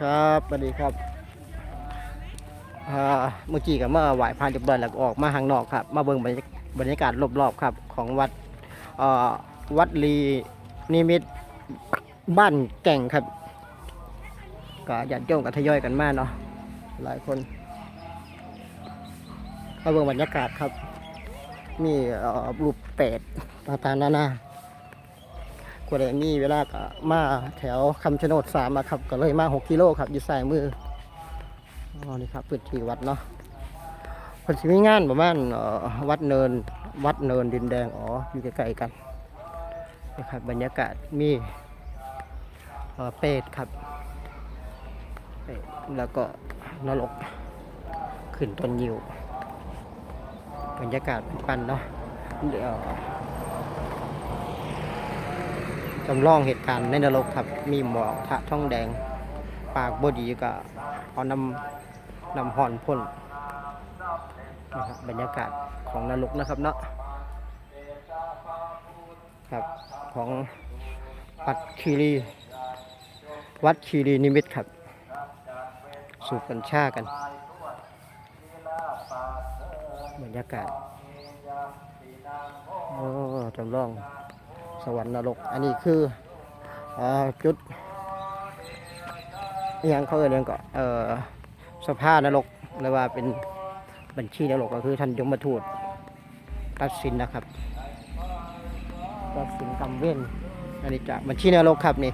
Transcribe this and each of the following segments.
ครับสวัสดีครับเมื่อกี้ก็มาไหว้พระเรียบร้อยแล้วออกมาข้างนอกครับ มาเบิ่งบรรยากบรรยาศรอบๆครับ ของวัดวัดลีนิมิตบ้านแก่งครับก็ญาติโยมก็ทยอยกันมาเนาะหลายคนมาเบิ่งบรรยากาศครับ มีรูปเป็ดต่างๆนานา คนใดมีเวลาก็มาแถวคำชะโนดสามครับ ก็เลยมา6กิโลครับอยู่ซ้ายมืออ๋อนี่ครับพื้นที่วัดเนาะเพิ่นสิมีงานประมาณวัดเนินวัดเนินดินแดงอ๋ออยู่ใกล้ๆกันนะครับบรรยากาศมีเป็ดครับเป็ดแล้วก็นรกขึ้นต้นยิวบรรยากาศปันเนาะเดี๋ยว จำลองเหตุการณ์ในนรกครับ มีหมอกทะท่องแดง ปากบดีก็เอานำนำหอนพ่นนะครับบรรยากาศของนรกนะครับเนาะครับของวัดคีรี วัดคีรีนิมิตครับ สูบกัญชากัน บรรยากาศโอ้จำลอง สวรรค์นรก อันนี้คืออาจุดยังเขาเอ่ยเรื่องก็เอ่อสภานรกหรือว่าเป็นบัญชีนรกก็คือท่านยมทูตตัดสินนะครับตัดสินกรรมเว้นอันนี้จากบัญชีนรกครับนี่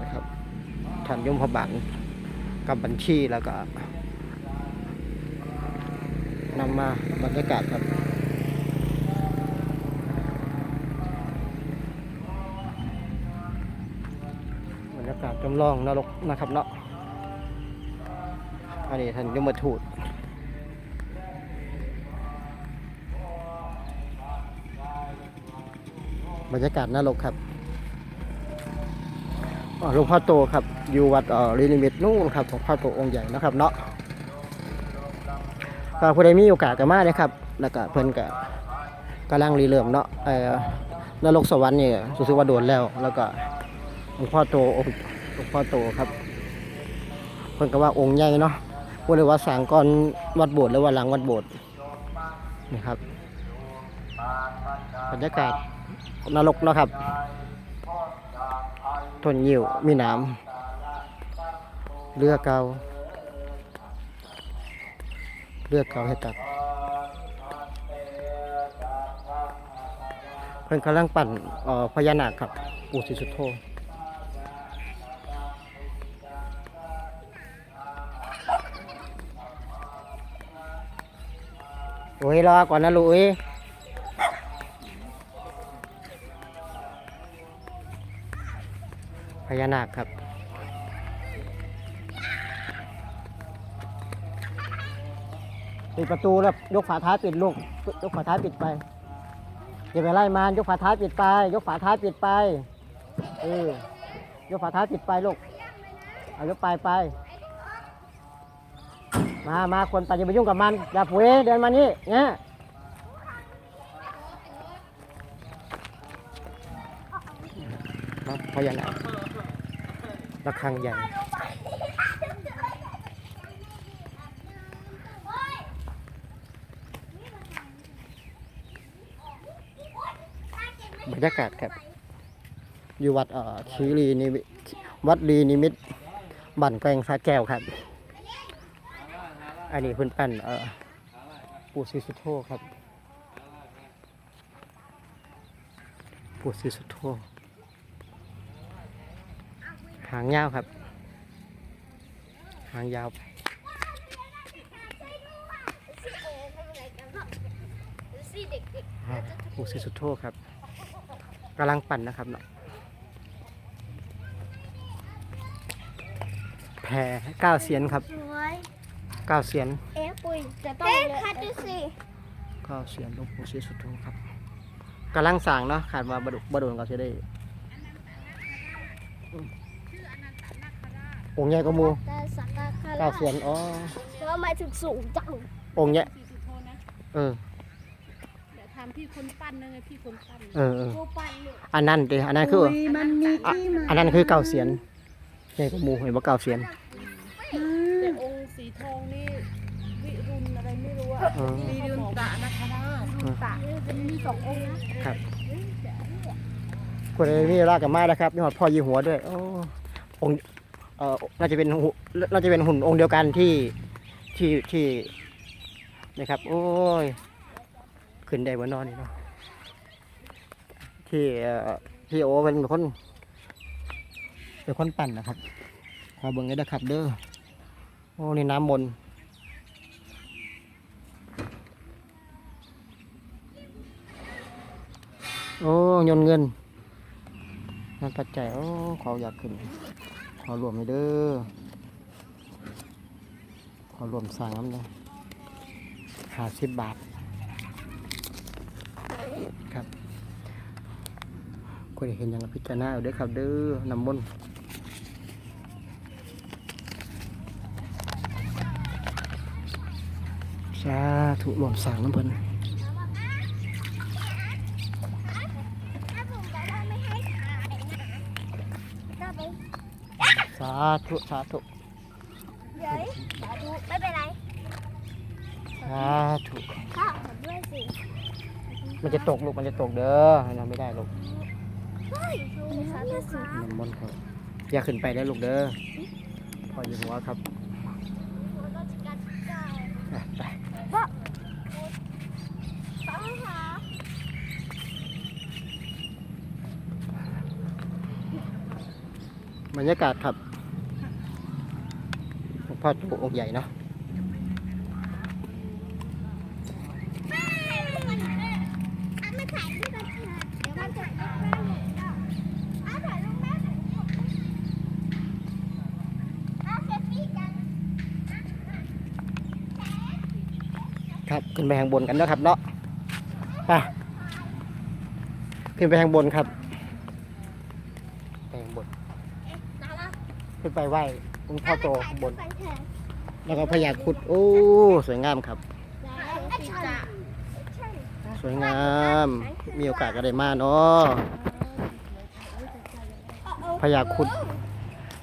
นะครับท่านยมพบาลกับบัญชีแล้วก็นำมาบรรยากาศครับ จำลองนรกนะครับเนาะอันนี้ท่านยมทูตบรรยากาศนรกครับหลวงพ่อโตครับ อยู่วัดลินิมิตนู่นครับหลวงพ่อโตองค์ใหญ่นะครับเนาะก็ผู้ใดมีโอกาสก็มาเลยครับ แล้วก็เพิ่นก็กำลังรีเริ่มเนาะเอ่อนรกสวรรค์นี่รู้สึกว่าโดนแล้ว แล้วก็หลวงพ่อโตองค์ หลวงพ่อโตครับเพิ่นก็ว่าองค์ใหญ่เนาะบ่ได้ว่าสางก่อนวัดโบสถ์หรือว่าหลังวัดโบสถ์นี่ครับบรรยากาศนรกเนาะครับต้นยิวมีน้ำเรือเกาเลือกเขาให้ตัดเพิ่นกำลังปั่นออพญานาคครับปู่ศรีสุโธ โอ้ยรอก่อนนะลูกเอ้ยพญานาคครับปิดประตูแล้วยกฝาท้ายปิดลูกยกฝาท้ายปิดไปอย่าไปไล่มานยกฝาท้ายปิดไป ยกฝาท้ายปิดไปเออยกฝาท้ายปิดไปลูกเอายกไปไป มามาคนไปอย่าไปยุ่งกับมัน อย่าผุยเดินมานี่เนี่ยครับพญานาระฆังใหญ่บรรยากาศครับ อยู่วัดเอ่อคีรีนิมิวัดรีนิมิตบั่นแกงสาแก้วครับ อันนี้เพิ่นปั้นเออปู่ศรีสุโธครับ ปู่ศรีสุโธหางยาวครับ หางยาวไปปู่ศรีสุโธครับกำลังปั่นนะครับเนาะแผ่เก้าเสียนครับ เก้าเสียนเอ๊ะปุยจะต้องเลยคัดดูสิเก้าเสียนหลวงปู่ศรีสุโธครับกำลังสั่งเนาะขาดมาบดุบดุลก็จะได้องค์ใหญ่ก็มูแต่สักการะเก้าเสียนอ๋อแล้วหมายถึงสูงจังองค์ใหญ่พี่สุโธนะเออเดี๋ยวทำพี่คนปั้นนะไงพี่คนปั้นเออเออกูปั่นอยู่อันนั้นดิอันนั้นคือมันมีอะที่มาอันนั้นคือเก้าเสียนเใหญ่กว่าหมูเห็นว่าเก้าเสียนแต่องค์ สีทองนี่วิรุณอะไรไม่รู้อะอ๋อ วิรุณตะนะคะนะตะเป็นมีสององค์นะครับคนนี้รากกับมาแล้วครับนี่หอดพ่อยีหัวด้วยโอ้องค์เอ่อน่าจะเป็นหุ่นน่าจะเป็นหุ่นองค์เดียวกันที่ที่ที่นะครับ โอ้ยขึ้นได้บนนอนนี่เนาะที่เอ่อที่โอเป็นคนเป็นคนปั่นนะครับขอเบิ่งได้นะครับ เด้อ โอ้ นี่น้ำมนต์โอ้ยนเงินนั่นปัจจัยโอ้ขออยากขึ้น ขอรวมเลยเด้อ ขอรวมสั่งน้ำเลยห้าสิบบาท ครับก็ได้เห็นอย่างพิจารณาเอาเด้อครับเด้อน้ำมนต์ สาธุรวมสั่งน้ำเพิ่นถ้าผมบอกว่าไม่ให้ถ่ายนะก็ไปสาธุ สาธุเย้ยสาธุไม่เป็นไร สาธุข้าวผมด้วยสิ มันจะตกลูก มันจะตกเด้อเราไม่ได้ลูกเฮ้ยสาธุครับน้ำมนต์ครับอย่าขึ้นไปได้ลูกเด้อพออยู่หัวครับ เราก็จะกัดเจ้า อะไป ต้องหา บรรยากาศครับหลวงพ่อจุองค์ใหญ่เนาะครับขึ้นไปทางบนกันนะครับเนาะไปขึ้นไปทางบนครับไปทางบน เอ๊ะนาละ ขึ้นไปไหว้หลวงพ่อโตข้างบนถ่ายรูปกันเถอะแล้วก็พญาครุดโอ้สวยงามครับไอ้ช่างสวยงาม มีโอกาสก็ได้มาเนาะพญาครุด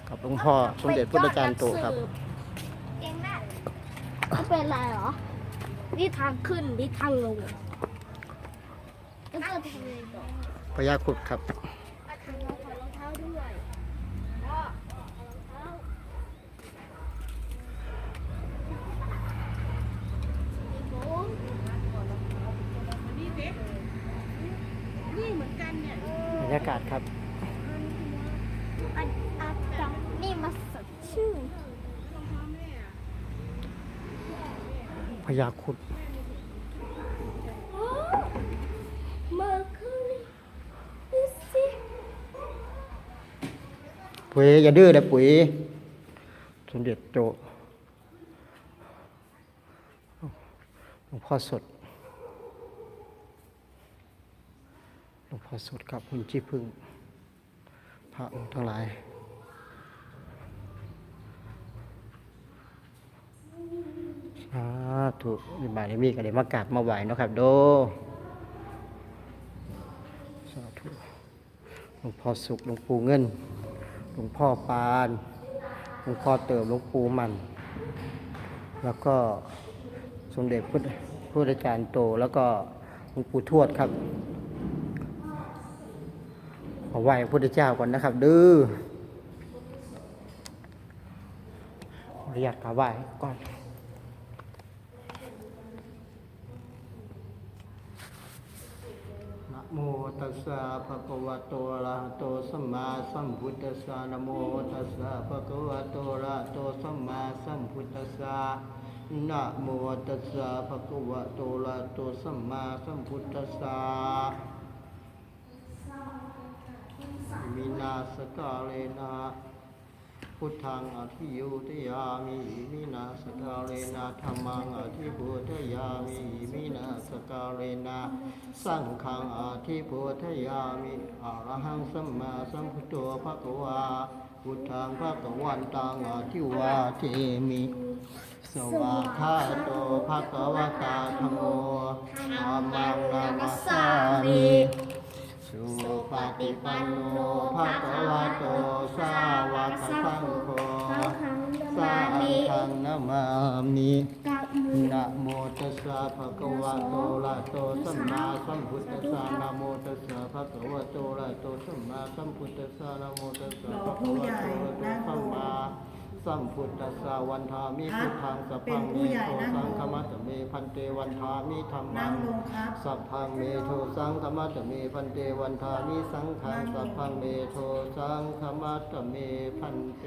กับหลวงพ่อสมเด็จพุทธจารย์โตครับเก่งมากไม่เป็นไรเหรอ นี่ทางขึ้น นี่ทางลงแล้วก็ทางลงพญาครุดครับ ทางลงขอรองเท้าด้วยพ่อเอารองเท้าโอ้ย นี่เด็กนี่เหมือนกันเนี่ย บรรยากาศครับ อันอันจังนี่มาสดชื่นพญาครุดโอ้เมื่อคืนดูสิปุ๋ยอย่าดื้อนะปุ๋ยสมเด็จโตหลวงพ่อสด หลวงพ่อสดครับหุ่นจีพึ่ง พระองค์ทั้งหลายสาธุมีบารมีก็ได้มากราบมาไหวเนาะครับ โดสาธุหลวงพ่อสุขหลวงปู่เงิน หลวงพ่อปานหลวงพ่อเติมหลวงปู่มัน แล้วก็สมเด็จพุทธพุทธจารย์โต แล้วก็หลวงปู่ทวดครับ ขอไหว้พระพุทธเจ้าก่อนนะครับดื้อขออนุญาตกราบไหว้ก่อนนะโมตัสสะภะคะวะโตอะระหะโตสัมมาสัมพุทธัสสะนะโมตัสสะภะคะวะโตอะระหะโตสัมมาสัมพุทธัสสะนะโมตัสสะภะคะวะโตอะระหะโตสัมมาสัมพุทธัสสะ มินาสกาเลนะพุทธังอธิโยตยามิมินาสกาเลนะธรรมังอธิพุทธยามิมินาสกาเลนะสังฆังอาทิโพธยามิอรหังสัมมาสัมพุทโธภะคะวาพุทธังภะคะวันตังอาทิวาเทมิสวาคาโตภะคะวะตาธัมโมธัมมังนามัสสามิ สุปฏิปันโนภะคะวะโต สาวกสังโฆสาธังนะมามีนะโมตัสสะภะคะวะโตระโตสัมมาสัมพุทธัสสะนะโมตัสสะภะคะวะโตระโตสัมมาสัมพุทธัสสะนะโมตัสสะภะคะวะโตอะระหะโตสัมมา สัมพุทธัสสะวันทามิพุทธังสัพพังเมโทสังฆมัสสะเมพันเตวันทามิธัมมันั่งงลงครับสัพพังเมโทสังขมัตตเมพันเตวันทามิสังขังสัพพังเมโทสังขมัตตเมพันเต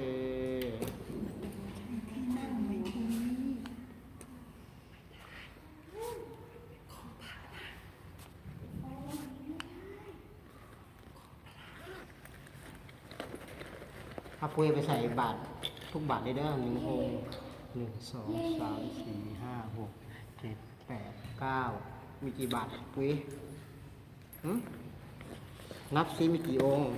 ถ้าปุ้ยไปใส่บาท ทุกบาทได้เด้อหนึ่งองหนึ่งสองสามสี่ห้าหกเจ็ดแปดเก้ามีกี่บาทปุ้ยนับซิมีกี่องค์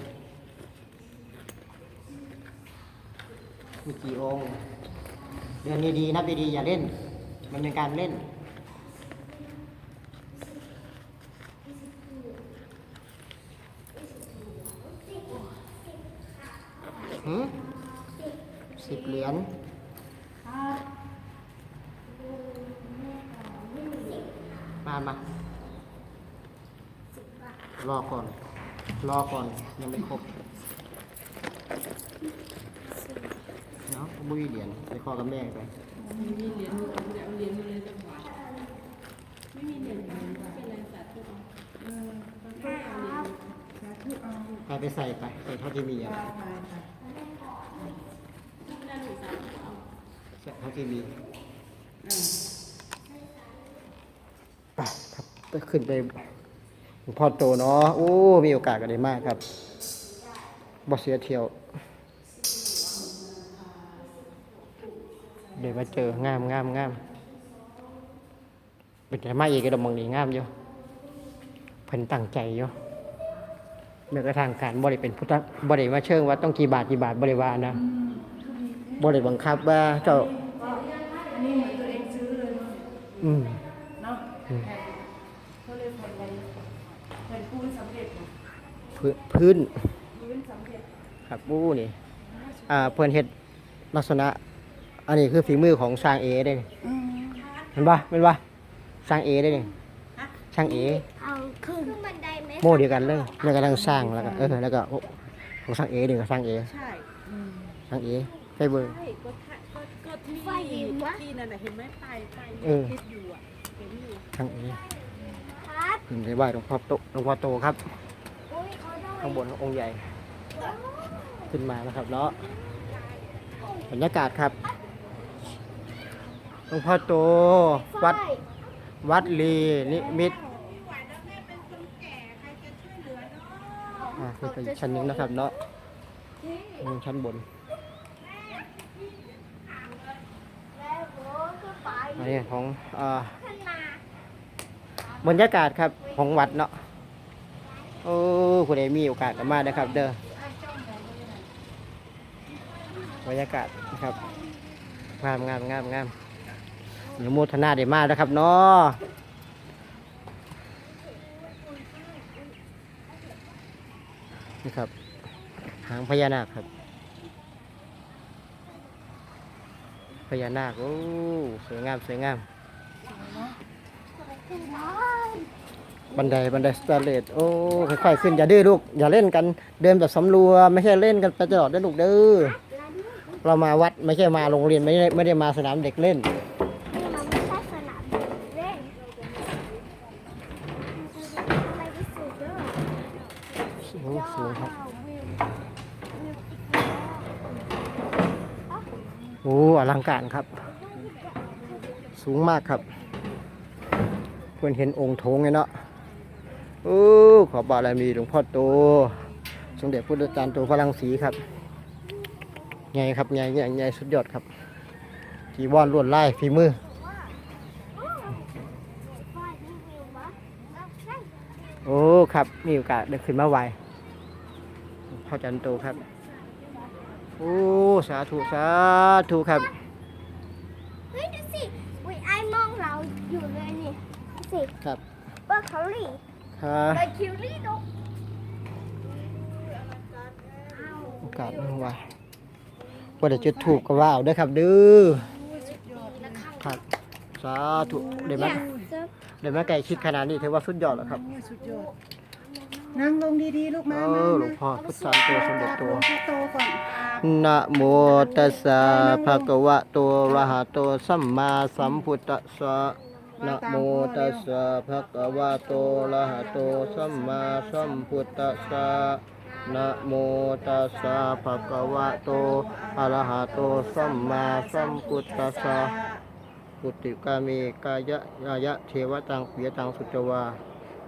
มีกี่องค์เดือนดีๆนับดีๆอย่าเล่น มันเป็นการเล่น หืมสิบเหรียญมามา รอก่อน รอก่อน ยังไม่ครบเนาะบุยเหรียญไปขอกับแม่ไปไม่มีเหรียญเอาเหรียญมาเลยจังหวะไม่มีเหรียญไม่เป็นไรสาธุเอาเออต้องเอาเหรียญสาธุเอาไปไปใส่ไปใส่เท่าที่มีอะไปไปไปนั่นหนูสาธุเอาใส่เท่าที่มีไปครับขึ้นไปพ่อโตเนาะโอ้มีโอกาสกันได้มากครับ บ่เสียเที่ยว เดี๋ยวมาเจองามงามงามเป็นแต่มาอีกก็ดมองนี้งามอยู่เพิ่นตั้งใจอยู่เมื่อกระทางการบ่ได้เป็นพุทธบ่ได้มาเชิงว่าต้องกี่บาทกี่บาทบ่ได้ว่านะบ่ได้บังคับว่าเจ้าอันนี้เหมือนตัวเองซื้อเลยเนาะอืมเนาะแผ่นเขาเรียกแผ่นอะไรแผ่นปูนสำเร็จเหรอพื้นพื้นปูนสำเร็จ ครับอู้นี่อ่าเพิ่นเฮ็ดลักษณะ อันนี้คือฝีมือของช่างเอเด้นี่อืมเห็นปะเห็นปะช่างเอได้นี่ช่างเอเอาขึ้นบันไดไหมโมเดียวกันเลยแล้วก็ตั้งสร้างแล้วก็เออแล้วก็ของช่างเอนี่ก็ช่างเอใช่อืมช่างเอไปเบอร์ ใช่ก็ถ้าก็ก็ที่ที่นั่นน่ะเห็นไหมป้ายป้ายเออคิดอยู่อะเห็นอยู่ช่างเอครับขึ้นไปไหว้หลวงพ่อโตหลวงพ่อโตครับโอ้ยเอาได้ข้างบนองค์ใหญ่ขึ้ นมานะครับเนาะบรรยากาศครับหลวงพ่อโตวัดฝ้ายวัดลีนิมิตรอ่านี่ก็อีกชั้นหนึงนะครับเนาะอืมชั้นบนแล้วโบก็ไปอันนี้ของอ่าขึ้นมาบรรยากาศครับของวัดเนาะ โอ้คุณเอมีโอกาสก็มานะครับ เด้อ บรรยากาศนะครับงามงามงามงามอนุโมทนาได้มาแล้วครับเนาะนี่ครับ หางพญานาคครับ พญานาคโอ้สวยงาม สวยงาม บันไดบันไดสแตนเลสโอ้ค่อยๆขึ้น อย่าดื้อลูก อย่าเล่นกัน เดินแบบสำรวมไม่ใช่เล่นกันไปตลอดนะลูกเด้อ เรามาวัดไม่ใช่มาโรงเรียนไม่ได้ไม่ได้มาสนามเด็กเล่น มันไม่ใช่สนามเล่นอะไรที่สุดด้วยโอ้สูงครับ โอ้อลังการครับ สูงมากครับ เพื่อนเห็นองค์โถงไงเนาะโอ้ขอบารมีหลวงพ่อโต สมเด็จพุทธจารย์โตพลังศรีครับ ใหญ่ครับใหญ่ใหญ่ใหญ่สุดยอดครับจีวรลวดลายฝีมือโอ้ครับมีโอกาสได้ขึ้นมาไหวหลวงพ่อจันโตครับ โอ้สาธุสาธุครับเฮ้ยดูสิอุ้ยไอมองเราอยู่เลยนี่ดูสิครับเบอร์เขาหลีครับเลยคิวรี่ดูโอกาสมาไหว ว่าได้จุดถูกก็ว่าเอาเด้อครับเด้ออุ้ยครับสาธุเดี๋ยวมาเดี๋ยวมาไก่คิดขนาดนี้ถือว่าสุดยอดแล้วครับ สุดยอดนั่งลงดีๆลูกเอมาอหลวงพ่อพุทธานตัวสมเด็จตัวพ่อโตก่อนนะโมตัสสะภะคะวะโตอะระหะโตสัมมาสัมพุทธัสสะนะโมตัสสะภะคะวะโตอะระหะโตสัมมาสัมพุทธัสสะ นะโมตัสสะภะคะวะโตอะระหะโตสัมมาสัมพุทธัสสะปุติกามีกายะยายะเทวตังปิยตังสุจวา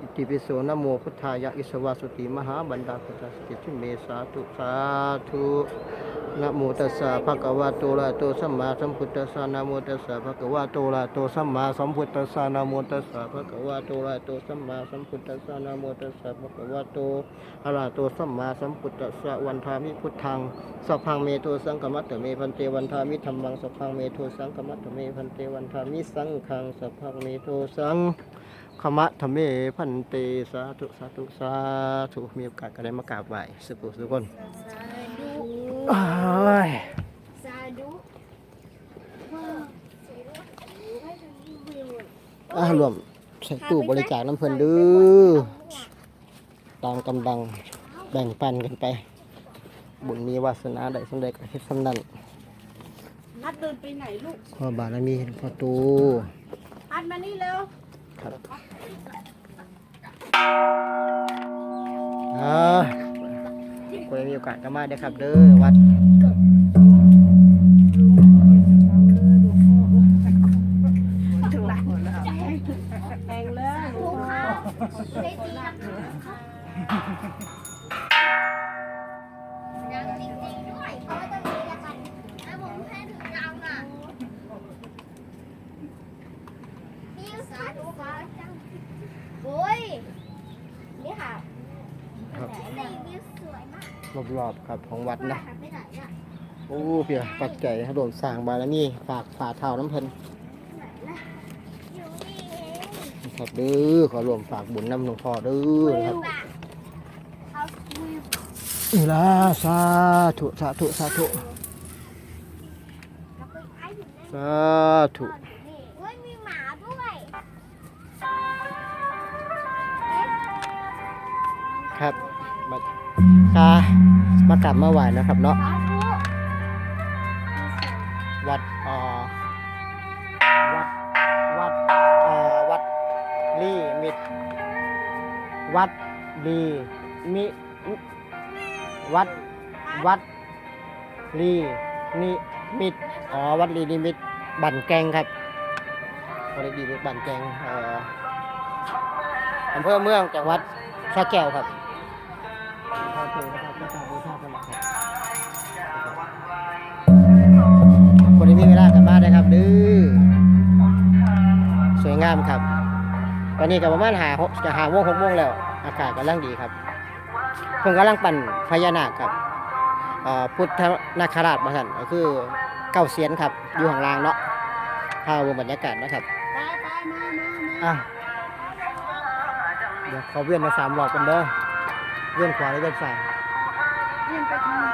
อิติปิโสนะโมพุทธายะอิสวาสุติมหาบันดาพุทธสติชิเมสาตุสาธุ นะโมตัสสะภะคะวะโตอะระหะโตสัมมาสัมพุทธัสสะนะโมตัสสะภะคะวะโตอะระหะโตสัมมาสัมพุทธัสสะนะโมตัสสะภะคะวะโตอะระหะโตสัมมาสัมพุทธัสสะนะโมตัสสะภะคะวะโตอะระหะโตสัมมาสัมพุทธัสสะวันทามิพุทธังสัพพังเมโทสังกมัตตเมพันเตวันทามิธัมมังสัพพังเมโทสังกมัตตเมพันเตวันทามิสังฆังสัพพังเมโทสังขมะธรรมเมพันเตสาธุสาธุสาธุมีโอกาสก็ได้มากราบไหว้สุขุสุกคน สาธุอ้ายสาธุว้าวสาธุให้ฉันดูวิวอ่ารวมใส่ตู้บริจาคน้ำเพลินดื้อตามกำลังแบ่งปันกันไป บุญมีวาสนาได้สำเร็จก็เฮ็ดสำนันนัดเดินไปไหนลูกพอบารมีเห็นพอตูอัดมานี่เร็วครับอ่า คนมีโอกาสก็มาได้อครับ เด้อวัดถึงหลังแพงเลยหลวงพ่อได้ตีลังกายังจริงๆด้วยเพราะว่าต้องมีละกันแล้วผมให้ถึงยังอะมีสาธุฟ้าจังโอ้ย นี่ค่ะครับแต่วิวสวยมาก รอบๆครับของวัดนะไปไหนอะโอ้เพียปัจจัยให้รวมสร้างบารมีฝากฝ่าเท่าน้ำเพลินไหนล่ะอยู่นี่เองนะครับเด้อขอรวมฝากบุญน้ำหลวงพ่อเด้อนะครับวิวอะเอาวิวอีลาสาธุสาธุสาธุแล้วก็ไอ้ถึงได้สาธุนี่เฮ้ยมีหมาด้วยครับมากามา กลับมาไหวนะครับเนาะวัดอ่อวัดวัดอ่อวัดลีมิตรวัดลีมิวัดวัดลีนิมิตอ๋อวัดลีนิมิตบันแกงครับวัดลีนิมิตบันแกงเอ่ออำเภอเมืองจังหวัดสระแก้วครับ คนที่มีเวลากันมาได้ครับดื้อสวยงามครับตอนนี้ก็ประมาณหาหกจะหาโมงหกโมงแล้ว อากาศกำลังดีครับเพิ่งกำลังปั่นพญานาคครับเอ่อพุทธนาคราชมาสั่นก็คือเก้าเสียนครับ อยู่ข้างล่างเนาะพาดูบรรยากาศนะครับไปไปมามามาอะเดี๋ยวเขาเวียนมาสามรอบกันเด้อเวียนขวาหรือเวียนซ้ายเรียนไปทางไหน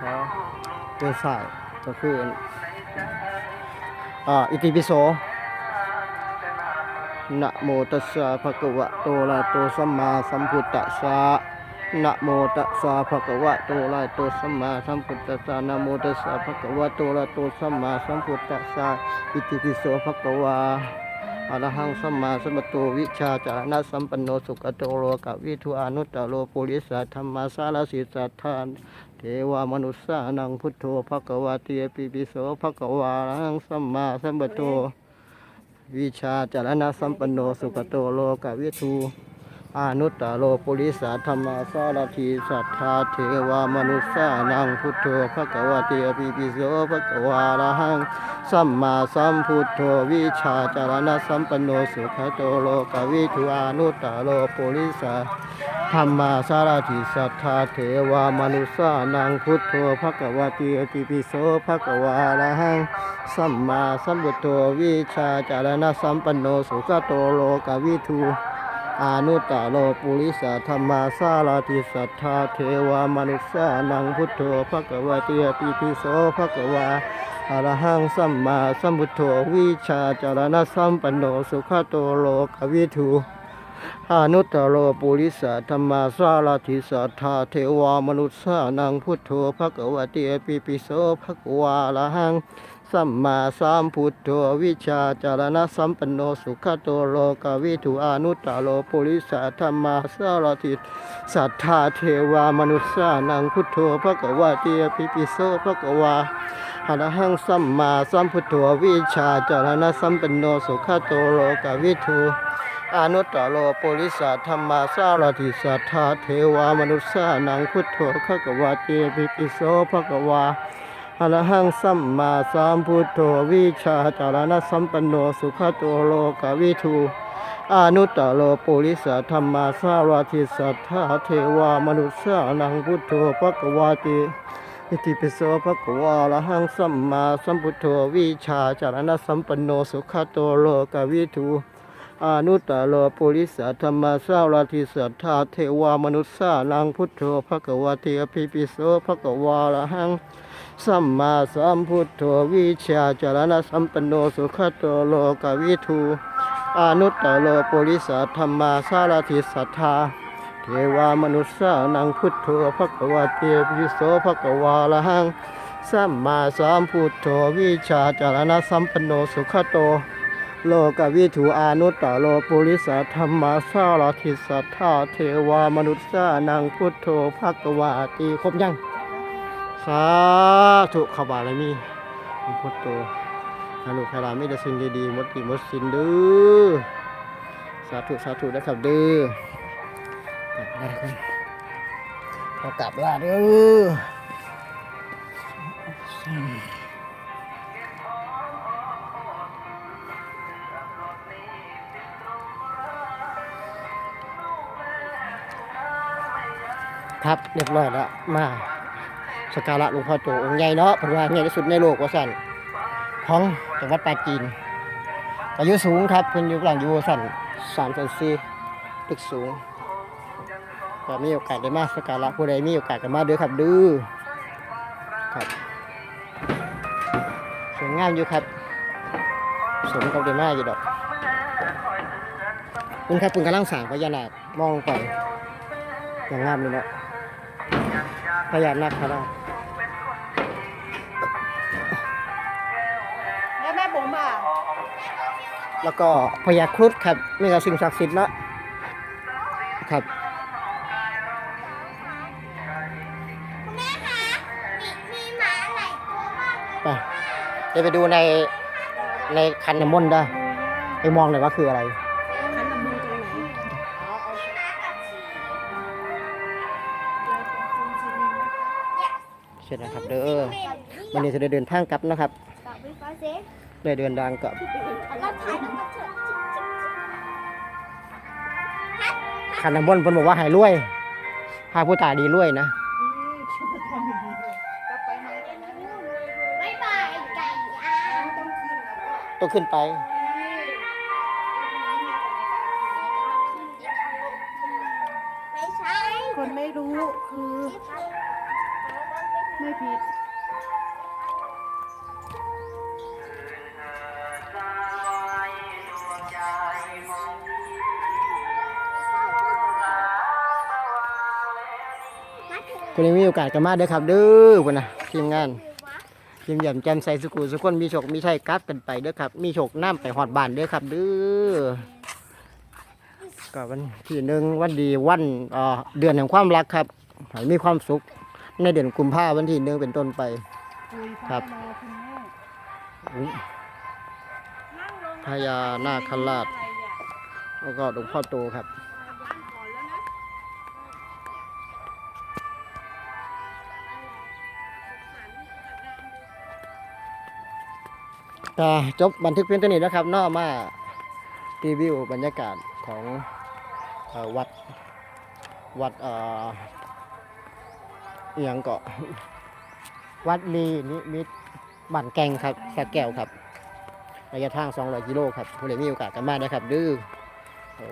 ขอเป็นสายก็คือ อ่าอิติปิโสนะโมตัสสะภะคะวะโตอะระหะโตสัมมาสัมพุทธัสสะนะโมตัสสะภะคะวะโตอะระหะโตสัมมาสัมพุทธัสสะนะโมตัสสะภะคะวะโตอะระหะโตสัมมาสัมพุทธัสสะอิติปิโสภะคะวะอะระหังสัมมาสัมพุทโตวิชาจารณะสัมปันโนสุขโตโลกวิทูอนุตตโลปุริสธรรมาสารสิสัทธาน ทวามนุษย์สานังพุทโธภะคะวะเตียปิปิโสภะคะวาอระหังสัมมาสัมพุทโธวิชาจารณะสัมปันโนสุขโตโลกวิทู อานุตตโลปุริสาธรรมาสารทีสัทธาเทวามนุษย์สานังพุทโธภะคะวะเตียปิปิโสภะคะวาระหังสัมมาสัมพุทโธวิชาจารณะสัมปันโนสุขโตโลกวิทูอานุตตโลปุริสาธรรมาสารถิสัทธาเทวามนุษย์สานังพุทโธภะคะวะติติปิโสภะคะวาอะระหังสัมมาสัมพุทโธวิชาจารณะสัมปันโนสุขโตโลกวิทู อานุตตโลปุริสธรรมาสารถิสัทธาเทวามนุษยานังพุทโธภะคะวะติติปิโสภะคะวาอะระหังสัมมาสัมพุทโธวิชาจารณสัมปันโนสุขโตโลกวิทูอนุตตรโรปุริสธรรมาสารทิสัทธาเทวามนุษยานังพุทโธภะคะวะเตปิปิโสภะคะวาละหัง สัมมาสัมพุทโธวิชาจารณะสัมปันโนสุขโตโลกวิทูอนุตตรโรปุริสธรรมาสารทิสัทธาเทวามนุษย์สานังพุทโธภะคะวะเตปิปิโสภะคะวาอรหังสัมมาสัมพุทโธวิชาจารณะสัมปันโนสุขโตโลกวิทูอนุตตรโลปุริสธรรมาสารติสัทธาเทวามนุษย์สานังพุทโธขกวาเตปิปิโสภะกวา อรหังสัมมาสัมพุทโธวิชาจารณสัมปันโนสุขโตโลกวิทูอนุตตโลปุริสธรรมาสารติสัทธาเทวามนุษย์สานังพุทโธภกวาเตอิติปิโสภควะอะรหังสัมมาสัมพุทโธวิชาจารณสัมปันโนสุขโตโลกวิทูอนุตตโลปุริสธรรมสารทิสัทธาเทวามนุษย์สานังพุทโธภะควะเทอภิปิโสภควะอระหัง สัมมาสัมพุทโธวิชาจารณสัมปันโนสุขโตโลกวิทูอนุตตรโลปุริสธรรมาสารทิสัทธา เทวามนุษย์สานังพุทโธภควะเตปิโสภควาละหังสัมมาสัมพุทโธวิชาจารณสัมปันโนสุขโต โลกวิถูอนุตตโลปุริสธรรมาสารทิสัทธา เทวามนุษย์สานังพุทโธภควะตีครบยัง สาธุขบาลมีพุทโธอานุคาราไม่ได้สิ่งดีๆมดดีมดสินเด้อสาธุสาธุนะครับเด้อได้คนขอกลับลาเด้อครับเรียบร้อยแล้วมา สกการะหลวงพ่อโตองค์ใหญ่เนาะผมว่าใหญ่ที่สุดในโลกว่าสั่นของจังหวัดปราจีนอายุสูงครับเพิ่นอยู่กลางอยู่สั่นสามสันสี่ตึกสูงก็มีโอกาสได้มาสักการะผู้ใดมีโอกาสก็มาเด้อครับดื้อครับสวยงามอยู่ครับสมกับได้มาอยู่ดอกคุณครับคุณกำลังสั่งพญานาคมองลงไปอย่างงามเลยเนาะพญานาคครับ แล้วก็พญาครุฑครับนี่ก็สิ่งศักดิ์สิทธิ์เนาะครับคุณแม่คะมีมีหมาหลายตัวมากเลยไปเดี๋ยวไปดูในในคันน้ำมนต์ได้ไปมองหน่อยว่าคืออะไร ขันน้ำมนต์ตรงไหนเช่นนะครับเด้อวันนี้จะได้เดินทางกลับนะครับกลับไปฟ้าเซฟ ได้เดินทางกลับเราถ่ายรูปกันเถอะคันน้ำมนต์เพิ่นบอกว่าให้รวยพาผู้ตาดีรวยนะบ๊ายบายไก่อาต้องขึ้นไป ไม่ใช่คนไม่รู้คือไม่ผิด คุณยังมีโอกาสกันมาเด้อครับ เด้อพุ่นนะทีมงานทีมหย่ำแจมใส่สกูสุกคนมีโชคมีชัยกับกันไปเด้อครับ มีโชคน้ำไปหอดบานเด้อครับ เด้อก็วันที่หนึ่งวันดีวันเอ่อเดือนแห่งความรักครับให้มีความสุขในเดือนกุมภาวันที่หนึ่งเป็นต้นไป ครับพญานาคราชแล้วก็หลวงพ่อโตครับ ก็จบบันทึกเพียงเท่านี้นะครับนอกมารีวิวบรรยากาศของอวัดวัดเอ่ออหย่างเกาะวัดลีนิมิตบ้านแกงครับสะแก้วครับระยะทาง 200 กิโลครับผู้ใดมีโอกาสกันมานะครับดื้อ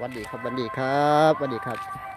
วัดดีครับวัดดีครับวัดดีครับ